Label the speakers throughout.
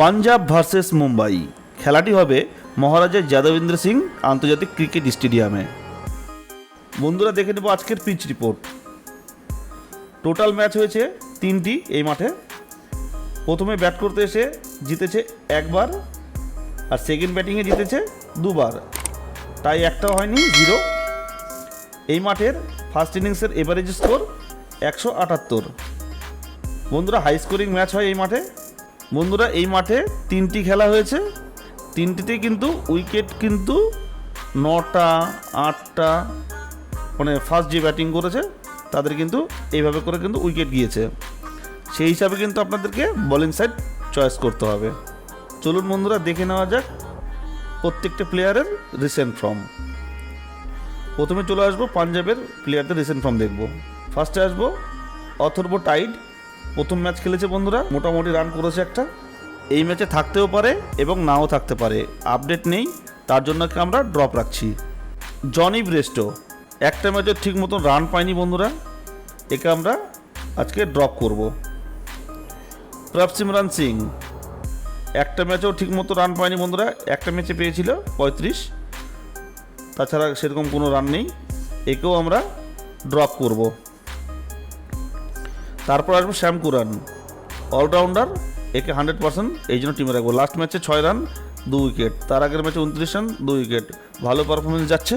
Speaker 1: Punjab versus Mumbai. খেলাটি হবে মহারাজা যাদবেন্দ্র সিং আন্তর্জাতিক ক্রিকেট স্টেডিয়ামে। বন্ধুরা, দেখে নেব আজকের পিচ রিপোর্ট টোটাল ম্যাচ হয়েছে তিনটি এই মাঠে। প্রথমে ব্যাট করতে এসে জিতেছে একবার আর সেকেন্ড ব্যাটিংয়ে জিতেছে দুবার। তাই একটাও হয়নি জিরো এই মাঠের ফার্স্ট ইনিংসের এভারেজ স্কোর একশো আটাত্তর। বন্ধুরা হাই স্কোরিং ম্যাচ হয় এই মাঠে। বন্ধুরা, এই মাঠে তিনটি খেলা হয়েছে। তিনটিতে কিন্তু উইকেট কিন্তু নটা, আটটা মানে ফার্স্ট যে ব্যাটিং করেছে, তাদের কিন্তু এইভাবে করে কিন্তু উইকেট গিয়েছে। সেই হিসাবে কিন্তু আপনাদেরকে বোলিং সাইড চয়েস করতে হবে। চলুন বন্ধুরা, দেখে নেওয়া যাক প্রত্যেকটা প্লেয়ারের রিসেন্ট ফর্ম প্রথমে চলে আসব পাঞ্জাবের প্লেয়ারদের রিসেন্ট ফর্ম দেখব। ফার্স্টে আসব অথর্ব টাইড প্রথম ম্যাচ খেলেছে বন্ধুরা, মোটামুটি রান করেছে একটা। এই ম্যাচে থাকতেও পারে এবং নাও থাকতে পারে। আপডেট নেই, তার জন্য আমরা ড্রপ রাখছি। জনি ব্রেস্টো একটা ম্যাচে ঠিক মতন রান পায়নি বন্ধুরা। একে আমরা আজকে ড্রপ করব। প্রভ সিমরান সিং একটা ম্যাচেও ঠিক মতো রান পায়নি বন্ধুরা। একটা ম্যাচে পেয়েছিল পঁয়ত্রিশ। তাছাড়া সেরকম কোনো রান নেই। একেও আমরা ড্রপ করব। তারপর আসব শ্যাম কুরান। অলরাউন্ডার একে হান্ড্রেড পার্সেন্ট এই জন্য টিমে রাখব। লাস্ট ম্যাচে ছয় রান দু উইকেট তার আগের ম্যাচে উনত্রিশ রান দু উইকেট ভালো পারফরমেন্স যাচ্ছে,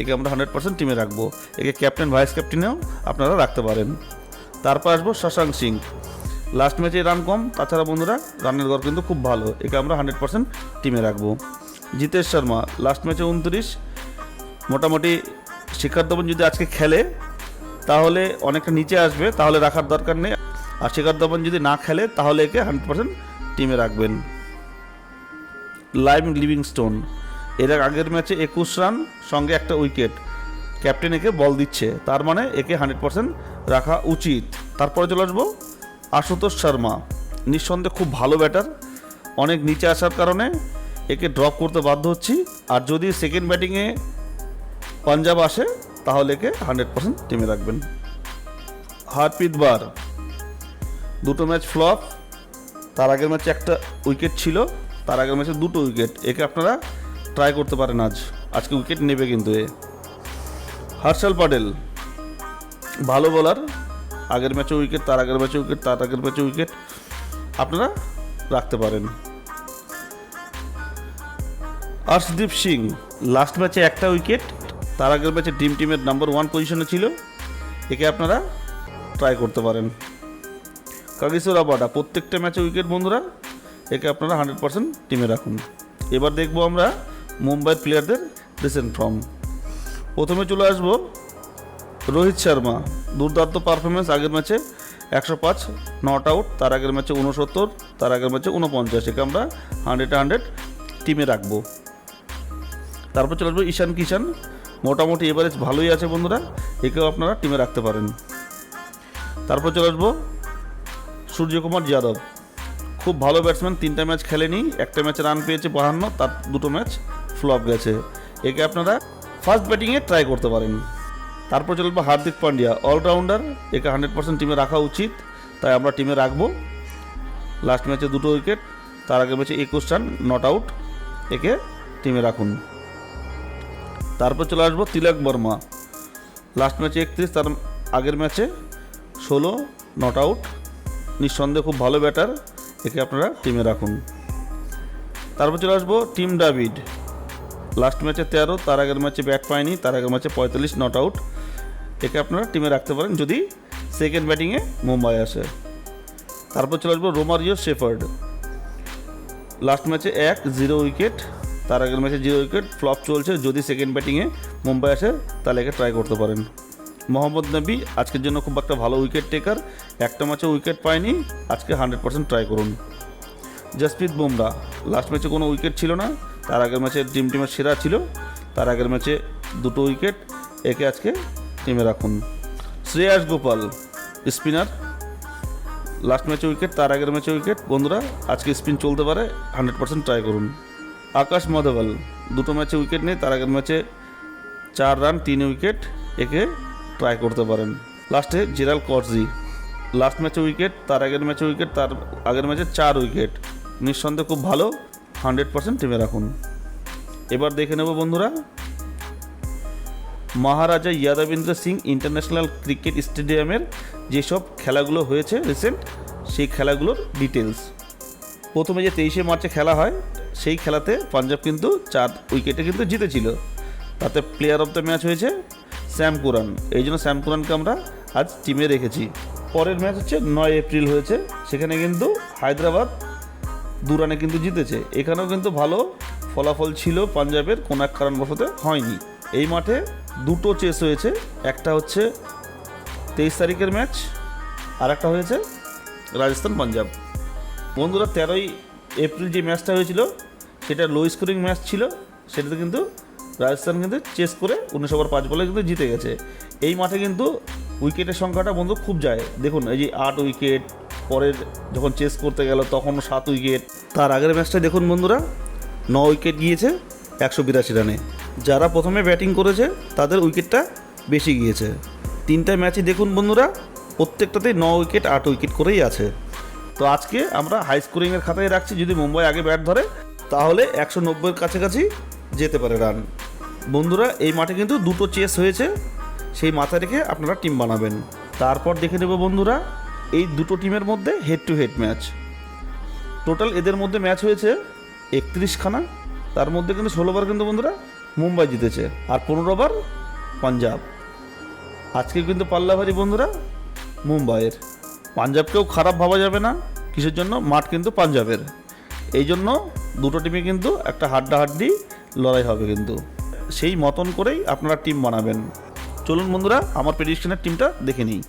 Speaker 1: একে আমরা হান্ড্রেড পার্সেন্ট টিমে রাখব। একে ক্যাপ্টেন ভাইস ক্যাপ্টেনেও আপনারা রাখতে পারেন। তারপর আসব শশাঙ্ক সিং। লাস্ট ম্যাচে রান কম, তাছাড়া বন্ধুরা রানের গড় কিন্তু খুব ভালো। একে আমরা হান্ড্রেড পার্সেন্ট টিমে রাখব। জিতেশ শর্মা লাস্ট ম্যাচে উনত্রিশ। মোটামুটি শিখর ধবন যদি আজকে খেলে তাহলে অনেকটা নিচে আসবে, তাহলে রাখার দরকার নেই। আর শিখর ধবন যদি না খেলে, তাহলে একে হান্ড্রেড পার্সেন্ট টিমে রাখবেন। লাইম লিভিংস্টোন এর আগের ম্যাচে একুশ রান, সঙ্গে একটা উইকেট। ক্যাপ্টেন একে বল দিচ্ছে, তার মানে একে হান্ড্রেড পার্সেন্ট রাখা উচিত। তারপরে চলে আসব আশুতোষ শর্মা। নিঃসন্দেহে খুব ভালো ব্যাটার। অনেক নিচে আসার কারণে একে ড্রপ করতে বাধ্য হচ্ছি। আর যদি সেকেন্ড ব্যাটিংয়ে পাঞ্জাব আসে তাহলে একে হান্ড্রেড পার্সেন্ট টিমে রাখবেন। হারপ্রীত বার, দুটো ম্যাচ ফ্লপ তার আগের ম্যাচে একটা উইকেট ছিল, তার আগের ম্যাচে দুটো উইকেট একে আপনারা ট্রাই করতে পারেন আজ। আজকে উইকেট নেবে কিন্তু এ। হর্ষল পাটেল, ভালো বোলার আগের ম্যাচে উইকেট তার আগের ম্যাচে উইকেট তার আগের ম্যাচে উইকেট আপনারা রাখতে পারেন। আর্শদীপ সিং লাস্ট ম্যাচে একটা উইকেট তার আগের ম্যাচে টিম টিমের নাম্বার ওয়ান পজিশনে ছিল। একে আপনারা ট্রাই করতে পারেন। কাগিসোর আবাডা, প্রত্যেকটা ম্যাচে উইকেট বন্ধুরা, একে আপনারা হান্ড্রেড পার্সেন্ট টিমে রাখুন। এবার দেখব আমরা মুম্বাই প্লেয়ারদের রিসেন্ট ফর্ম প্রথমে চলে আসব রোহিত শর্মা। দুর্দান্ত পারফরমেন্স আগের ম্যাচে একশো পাঁচ নট আউট তার আগের ম্যাচে উনসত্তর তার আগের ম্যাচে উনপঞ্চাশ একে আমরা হান্ড্রেড হান্ড্রেড টিমে রাখব। তারপর চলে আসব ঈশান কিষান। মোটামুটি এভারেজ ভালোই আছে বন্ধুরা, একেও আপনারা টিমে রাখতে পারেন। তারপর চলে আসব সূর্যকুমার যাদব। খুব ভালো ব্যাটসম্যান তিনটা ম্যাচ খেলেনি, একটা ম্যাচে রান পেয়েছে বাহান্ন, তার দুটো ম্যাচ ফ্লপ গেছে। একে আপনারা ফার্স্ট ব্যাটিংয়ে ট্রাই করতে পারেন। তারপর চলে চলবে হার্দিক পান্ডিয়া অলরাউন্ডার একে হান্ড্রেড পার্সেন্ট টিমে রাখা উচিত, তাই আমরা টিমে রাখব। লাস্ট ম্যাচে দুটো উইকেট তার আগে ম্যাচে একুশ রান নট আউট একে টিমে রাখুন। তারপর চলে আসব তিলক বর্মা। লাস্ট ম্যাচে একত্রিশ, তার আগের ম্যাচে ষোলো নট আউট নিঃসন্দেহে খুব ভালো ব্যাটার একে আপনারা টিমে রাখুন। তারপর চলে আসব টিম ডাভিড লাস্ট ম্যাচে তেরো, তার আগের ম্যাচে ব্যাট পায়নি, তার আগের ম্যাচে পঁয়তাল্লিশ নট আউট একে আপনারা টিমে রাখতে পারেন যদি সেকেন্ড ব্যাটিংয়ে মুম্বাই আসে। তারপর চলে আসব রোমারিও শেফার্ড। লাস্ট ম্যাচে এক জিরো উইকেট তার আগের ম্যাচে জিরো উইকেট, ফ্লপ চলছে। যদি সেকেন্ড ব্যাটিংয়ে মুম্বাই আসে, তাহলে একে ট্রাই করতে পারেন। মোহাম্মদ নবী আজকের জন্য খুব একটা ভালো উইকেট টেকার একটা ম্যাচে উইকেট পায়নি। আজকে হান্ড্রেড পার্সেন্ট ট্রাই করুন। জসপ্রীত বুমরা লাস্ট ম্যাচে কোনো উইকেট ছিল না। তার আগের ম্যাচে টিম টিমের সেরা ছিল। তার আগের ম্যাচে দুটো উইকেট একে আজকে টিমে রাখুন। শ্রেয়াস গোপাল স্পিনার লাস্ট ম্যাচে উইকেট তার আগের ম্যাচে উইকেট বন্ধুরা, আজকে স্পিন চলতে পারে। হান্ড্রেড পার্সেন্ট ট্রাই করুন। আকাশ মাধবল দুটো ম্যাচে উইকেট নেই, তার আগের ম্যাচে চার রান, তিন উইকেট একে ট্রাই করতে পারেন। লাস্টে জিরাল করজি। লাস্ট ম্যাচে উইকেট তার আগের ম্যাচে উইকেট তার আগের ম্যাচে চার উইকেট নিঃসন্দেহে খুব ভালো হান্ড্রেড পার্সেন্ট টিমে রাখুন। এবার দেখে নেব বন্ধুরা, মহারাজা ইয়াদবেন্দ্র সিং ইন্টারন্যাশনাল ক্রিকেট স্টেডিয়ামের যেসব খেলাগুলো হয়েছে রিসেন্ট সেই খেলাগুলোর ডিটেলস প্রথমে যে তেইশে মার্চে খেলা হয় সেই খেলাতে পাঞ্জাব কিন্তু চার উইকেটে কিন্তু জিতেছিল। তাতে প্লেয়ার অফ দ্য ম্যাচ হয়েছে শ্যাম কুরান। এই জন্য শ্যাম কুরানকে আমরা আজ টিমে রেখেছি। পরের ম্যাচ হচ্ছে নয় এপ্রিল হয়েছে। সেখানে কিন্তু হায়দ্রাবাদ দু রানে কিন্তু জিতেছে। এখানেও কিন্তু ভালো ফলাফল ছিল পাঞ্জাবের কোনো এক কারণবশত হয়নি। এই মাঠে দুটো চেস হয়েছে। একটা হচ্ছে তেইশ তারিখের ম্যাচ আর একটা হয়েছে রাজস্থান পাঞ্জাব। বন্ধুরা, তেরোই এপ্রিল যে ম্যাচটা হয়েছিল সেটা লো স্কোরিং ম্যাচ ছিল, সেটাতে কিন্তু রাজস্থান কিন্তু চেস করে উনিশ ওভার পাঁচ বলে কিন্তু জিতে গেছে। এই মাঠে কিন্তু উইকেটের সংখ্যাটা বন্ধু খুব যায়। দেখুন, এই যে আট উইকেট পরের যখন চেস করতে গেল, তখন সাত উইকেট তার আগের ম্যাচটা দেখুন বন্ধুরা, ন উইকেট গিয়েছে একশো বিরাশি রানে। যারা প্রথমে ব্যাটিং করেছে, তাদের উইকেটটা বেশি গিয়েছে। তিনটা ম্যাচই দেখুন বন্ধুরা, প্রত্যেকটাতেই ন উইকেট আট উইকেট করেই আছে। তো আজকে আমরা হাই স্কোরিংয়ের খাতায় রাখছি, যদি মুম্বাই আগে ব্যাট ধরে তাহলে একশো নব্বইয়ের কাছাকাছি যেতে পারে রান। বন্ধুরা, এই মাঠে কিন্তু দুটো চেস হয়েছে। সেই মাথায় রেখে আপনারা টিম বানাবেন। তারপর দেখে নেব বন্ধুরা, এই দুটো টিমের মধ্যে head to head match total এদের মধ্যে ম্যাচ হয়েছে একত্রিশখানা। তার মধ্যে কিন্তু ষোলোবার কিন্তু বন্ধুরা মুম্বাই জিতেছে, আর পনেরোবার পাঞ্জাব। আজকে কিন্তু পাল্লাভারি বন্ধুরা মুম্বাইয়ের। পাঞ্জাবকেও খারাপ ভাবা যাবে না, কিসের জন্য? মাঠ কিন্তু পাঞ্জাবের। এই জন্য দুটো টিমে কিন্তু একটা হাড্ডাহাড্ডি লড়াই হবে কিন্তু। সেই মতন করেই আপনারা টিম বানাবেন। চলুন বন্ধুরা, আমার প্রেডিকশনের টিমটা দেখে নিই।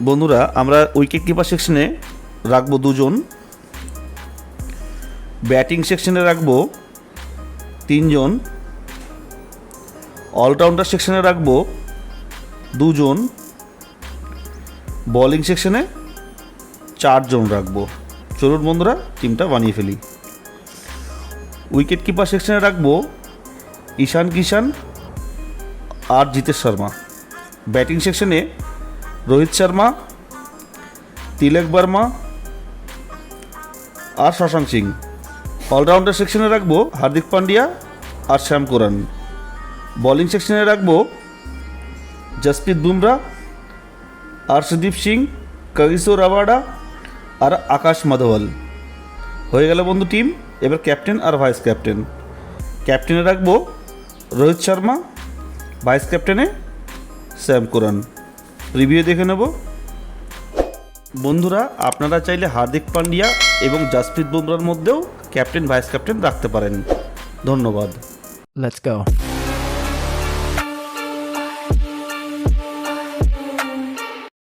Speaker 1: বন্ধুরা, আমরা উইকেট কিপার সেকশনে রাখব দুজন। ব্যাটিং সেকশনে রাখব তিনজন। অলরাউন্ডার সেকশনে রাখব দুজন। বোলিং সেকশনে চারজন রাখব। চলুন বন্ধুরা টিমটা বানিয়ে ফেলি। উইকেট কিপার সেকশনে রাখব ঈশান কিষান আর জিতেশ শর্মা। ব্যাটিং সেকশনে রোহিত শর্মা, তিলক বর্মা আর শশাঙ্ক সিং। অলরাউন্ডার সেকশনে রাখব হার্দিক পান্ডিয়া আর শ্যাম কোরান। বোলিং সেকশনে রাখব জসপ্রীত বুমরা আর্শদীপ সিং, কাগিসো রাবাডা আর আকাশ মাধওয়াল হয়ে গেল বন্ধু টিম এবার ক্যাপ্টেন আর ভাইস ক্যাপ্টেন। ক্যাপ্টেনে রাখব রোহিত শর্মা, ভাইস ক্যাপ্টেনে স্যাম কুরান। রিভিউ দেখে নেব। বন্ধুরা, আপনারা চাইলে হার্দিক পান্ডিয়া এবং জাসপ্রীত বুমরার মধ্যেও ক্যাপ্টেন, ভাইস ক্যাপ্টেন রাখতে পারেন। ধন্যবাদ.